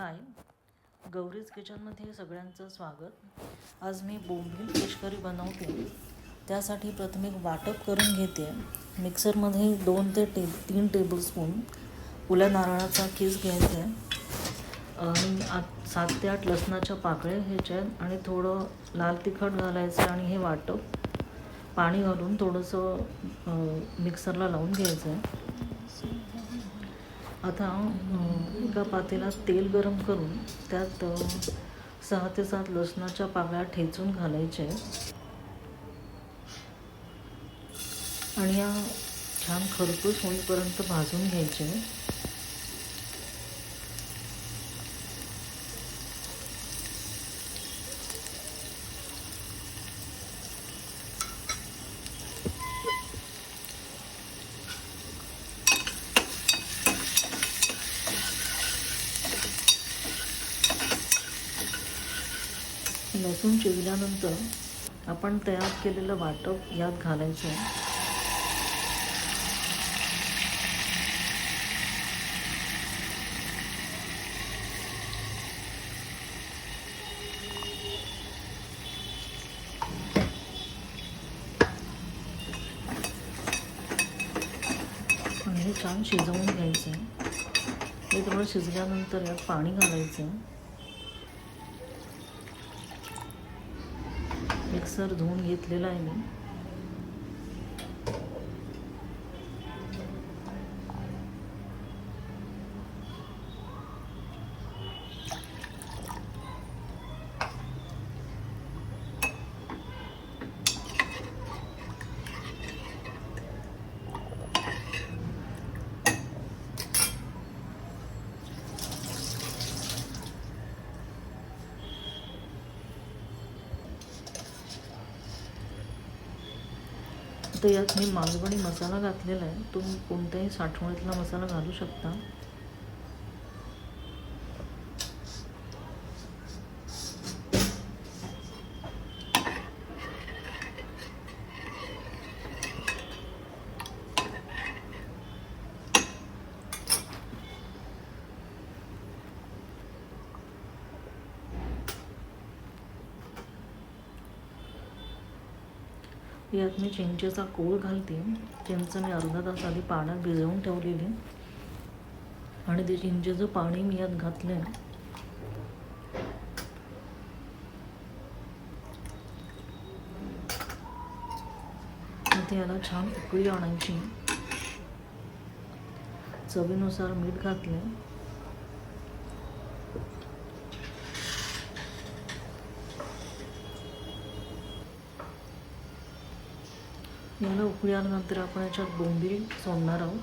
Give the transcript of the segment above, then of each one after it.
हाय. गौरीज किचनमध्ये सगळ्यांचं स्वागत. आज मी बोंबील फिश बनवते. त्यासाठी प्रथम एक वाटप करून घेते. मिक्सरमध्ये दोन ते टे तीन टेबलस्पून ओल्या नारळाचा किस घ्यायचा. आहे आणि आत सात ते आठ लसणाच्या पाकळ्या घ्यायच्या आहेत आणि थोडं लाल तिखट घालायचं आणि हे वाटप. पाणी घालून थोडंसं मिक्सरला लावून घ्यायचं आहे. आता एका पातेला तेल गरम करून त्यात सहा ते सात लसणाच्या पाकळ्या ठेचून घालायचे. आणि या छान खरपूस होईपर्यंत भाजून घ्यायचे. लसूण चिरल्यानंतर आपण तयार केलेलं वाटप यात घालायचं आहे. आणि हे छान शिजवून घ्यायचं आहे. हे थोडं शिजल्यानंतर यात पाणी घालायचं मिक्सर धुवून घेतलेला आहे मी. तर यात मी मालवणी मसाला घातलेला आहे. तुम्ही कोणत्याही साठवणीतला मसाला घालू शकता. यात मी चिंचेचा कोळ घालते चिंच मी अर्धा तास आधी पाण्यात भिजवून ठेवलेली. आणि ते चिंचेचं पाणी मी यात घातलं आहे ते याला छान उकळी आणायची. चवीनुसार मीठ घातलं याला उकळी आल्यानंतर आपण याच्यात बोंबील सोडणार आहोत.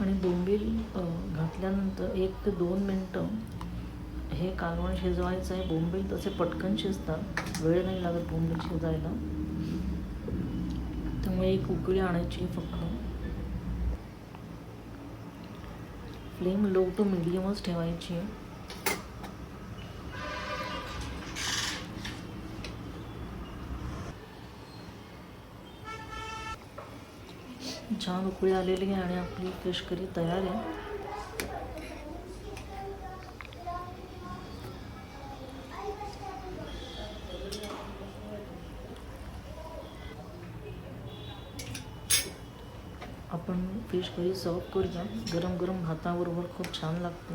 आणि बोंबील घातल्यानंतर एक ते दोन मिनटं हे कालवण शिजवायचं आहे बोंबील तसे पटकन शिजतात. वेळ नाही लागत बोंबील शिजायला. त्यामुळे एक उकळी आणायची आहे फक्त. फ्लेम लो टू मिडियमच ठेवायची आहे. छान उकळी आलेली आहे आणि आपली फिश करी तयार आहे. आपण फ़िश करी सर्व करूया गरम गरम भाताबरोबर खूप छान लागते.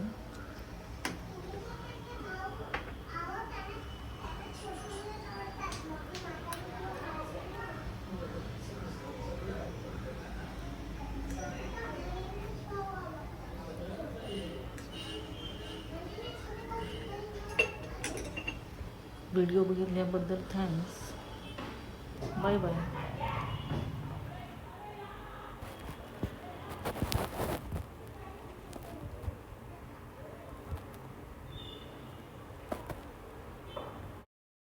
व्हिडिओ बघितल्याबद्दल थँक्स बाय बाय